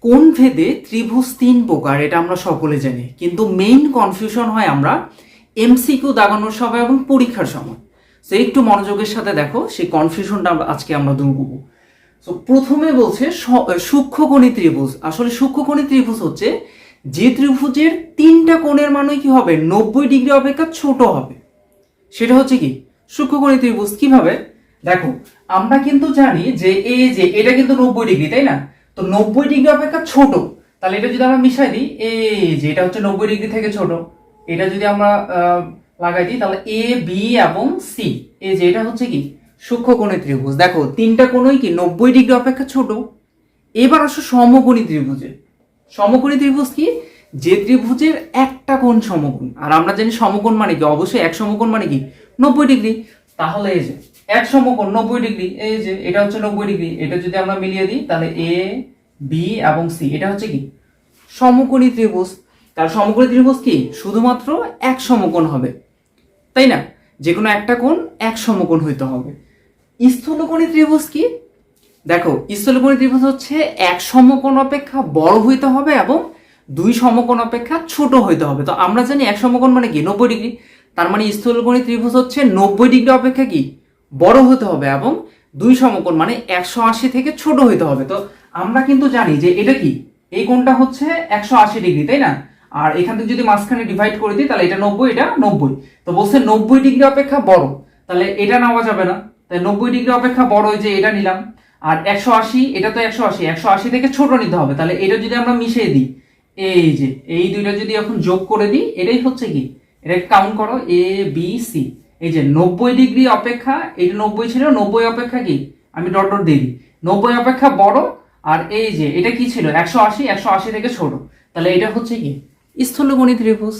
কোন ভেদে ত্রিভুজ তিন প্রকার, এটা আমরা সকলে জানি। কিন্তু মেইন কনফিউশন হয় আমরা এমসিকিউ দাগানোর সময় এবং পরীক্ষার সময়। তো একটু মনোযোগের সাথে দেখো, সেই কনফিউশনটা আজকে আমরা দূর করব। তো প্রথমে বলছে স- সূক্ষ্মকোণী ত্রিভুজ। আসলে সূক্ষ্মকোণী ত্রিভুজ হচ্ছে যে ত্রিভুজের তিনটা কোণের মানই কি হবে? নব্বই ডিগ্রি অপেক্ষা ছোট হবে। সেটা হচ্ছে কি? সূক্ষ্মকোণী ত্রিভুজ কীভাবে? দেখো, আমরা কিন্তু জানি যে এই যে, এটা কিন্তু নব্বই ডিগ্রি, তাই না? তো নব্বই ডিগ্রি অপেক্ষা ছোট। তাহলে এটা যদি আমরা মিশাই দিই, এই যে এটা হচ্ছে নব্বই ডিগ্রি থেকে ছোট, এটা যদি আমরা লাগাই দিই, তাহলে এ বি এবং সি এই যে এটা হচ্ছে কি? সূক্ষ্মকোণী ত্রিভুজ। দেখো, তিনটা কোণই কি নব্বই ডিগ্রি অপেক্ষা ছোট? এবার আসো সমকোণী ত্রিভুজে। সমকোণী ত্রিভুজ কি? যে ত্রিভুজের একটা কোণ সমকোণ। আর আমরা জানি সমকোণ মানে কি? অবশ্যই এক সমকোণ মানে কি? নব্বই ডিগ্রি। তাহলে এই যে এক সমকোণ নব্বই ডিগ্রি, এই যে এটা হচ্ছে নব্বই ডিগ্রি, এটা যদি আমরা মিলিয়ে দিই, তাহলে এ বি এবং সি এটা হচ্ছে কি? সমকোণী ত্রিভুজ। তার সমকোণী ত্রিভুজ কি? শুধুমাত্র এক সমকোণ হবে। তাই না? যে কোনো একটা কোণ এক সমকোণ হইতে হবে। স্থূলকোণী ত্রিভুজ কি? দেখো, স্থূলকোণী ত্রিভুজ হচ্ছে এক সমকোণ অপেক্ষা বড় হইতে হবে এবং দুই সমকোণ অপেক্ষা ছোট হইতে হবে। তো আমরা জানি এক সমকোণ মানে কি? নব্বই ডিগ্রি। তার মানে স্থূলকোণী ত্রিভুজ হচ্ছে নব্বই ডিগ্রি অপেক্ষা কি? বড় হতে হবে এবং দুই সমকোণ মানে একশো আশি থেকে ছোট হইতে হবে। তো আমরা কিন্তু জানি যে এটা কি? এই কোণটা হচ্ছে একশো আশি ডিগ্রি, তাই না? আর এখান থেকে যদি মাঝখানে ডিভাইড করে দিই, তাহলে এটা নব্বই এটা নব্বই। তো বলছে নব্বই ডিগ্রি অপেক্ষা বড়, তাহলে এটা নেওয়া যাবে না। তাই নব্বই ডিগ্রি অপেক্ষা বড় যে এটা নিলাম। আর একশো আশি, এটা তো একশো আশি একশো আশি থেকে ছোট নিতে হবে। তাহলে এটা যদি আমরা মিশিয়ে দিই, এই যে, এই দুইটা যদি এখন যোগ করে দিই, এটাই হচ্ছে কি? এটাকে কাউন্ট করো এ বি সি এই যে নব্বই ডিগ্রি অপেক্ষা, এটা নব্বই ছিল, নব্বই অপেক্ষা কি? আমি ডট ডট দিয়ে দিই। নব্বই অপেক্ষা বড়, আর এই যে, এটা কি ছিল? একশো আশি একশো আশি থেকে ছোট। তাহলে এটা হচ্ছে কি? স্থূলগণিত ত্রিভুজ।